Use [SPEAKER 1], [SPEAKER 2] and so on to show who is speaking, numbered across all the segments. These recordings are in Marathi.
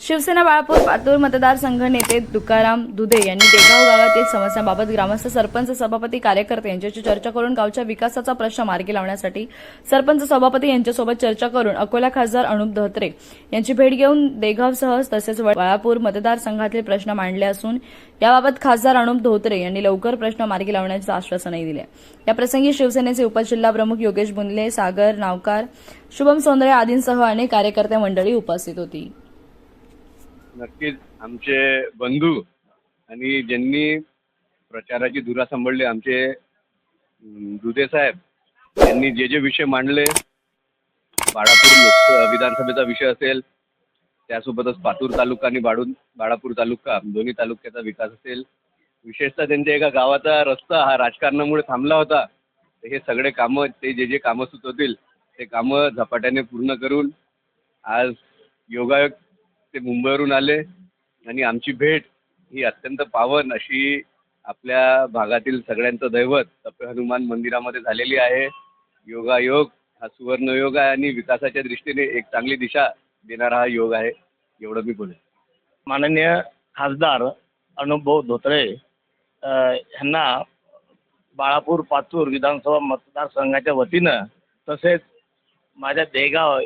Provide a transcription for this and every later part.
[SPEAKER 1] शिवसेना बाळापूर पातूर मतदारसंघ नेते तुकाराम दुधे यांनी देगाव गावातील समस्यांबाबत ग्रामस्थ सरपंच सभापती कार्यकर्ते यांच्याशी चर्चा करून गावच्या विकासाचा प्रश्न मार्गी लावण्यासाठी सरपंच सभापती यांच्यासोबत चर्चा करून अकोला खासदार अनुप धोत्रे यांची भेट घेऊन देगावसह तसेच बाळापूर मतदारसंघातील प्रश्न मांडले असून याबाबत खासदार अनुप धोत्रे यांनी लवकर प्रश्न मार्गी लावण्याचं आश्वासनही दिले. याप्रसंगी शिवसेनेचे उपजिल्हा प्रमुख योगेश बुंदले सागर नावकार शुभम सोंदळे आदींसह अनेक कार्यकर्ते मंडळी उपस्थित होती.
[SPEAKER 2] नक्कीच आमचे बंधू आणि ज्यांनी प्रचाराची धुरा सांभाळली आमचे दुधे साहेब यांनी जे जे विषय मांडले बाळापूर लोक विधानसभेचा विषय असेल त्यासोबतच पातूर तालुका आणि बाडून बाळापूर तालुका दोन्ही तालुक्याचा विकास असेल. विशेषतः त्यांच्या एका गावाचा रस्ता हा राजकारणामुळे थांबला होता. हे सगळे कामं ते जे जे कामं सुचवतील ते कामं झपाट्याने पूर्ण करून आज योगायोग ते मुंबईवरून आले आणि आमची भेट ही अत्यंत पावन अशी आपल्या भागातील सगळ्यांचं दैवत तपे हनुमान मंदिरामध्ये झालेली आहे. योगायोग हा सुवर्णयोग आहे आणि विकासाच्या दृष्टीने एक चांगली दिशा देणारा हा योग आहे एवढं मी बोलेन.
[SPEAKER 3] माननीय खासदार अनुभव धोत्रे ह्यांना बाळापूर पातूर विधानसभा मतदारसंघाच्या वतीनं तसेच माझ्या देगाव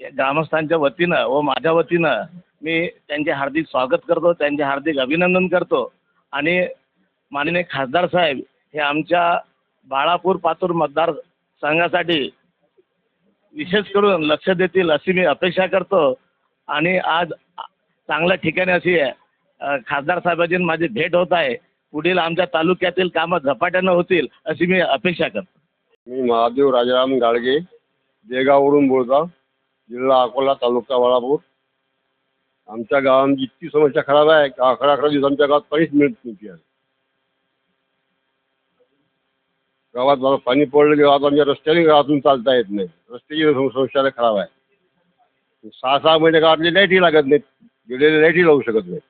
[SPEAKER 3] ग्रामस्थांच्या वतीनं व माझ्या वतीनं मी त्यांचे हार्दिक स्वागत करतो त्यांचे हार्दिक अभिनंदन करतो. आणि माननीय खासदार साहेब हे आमच्या बाळापूर पातूर मतदार संघासाठी विशेष करून लक्ष देतील अशी मी अपेक्षा करतो. आणि आज चांगल्या ठिकाणी अशी खासदार साहेबांची माझी भेट होत आहे. पुढील आमच्या तालुक्यातील कामं झपाट्यानं होतील अशी मी अपेक्षा करतो.
[SPEAKER 4] मी महादेव राजाराम गाडगे देगाववरून बोलतो. जिल्हा अकोला तालुका बाळापूर. आमच्या गावामध्ये इतकी समस्या खराब आहे का अकरा अकरा दिवस आमच्या गावात पाणीच मिळत नव्हती आहे गावात मला पाणी पडलं की गावात आमच्या रस्त्याने गावातून चालता येत नाही. रस्त्याची समस्या खराब आहे. सहा सहा महिने गावातली लाईटही लागत नाहीत गेलेले लाईटही लावू शकत नाही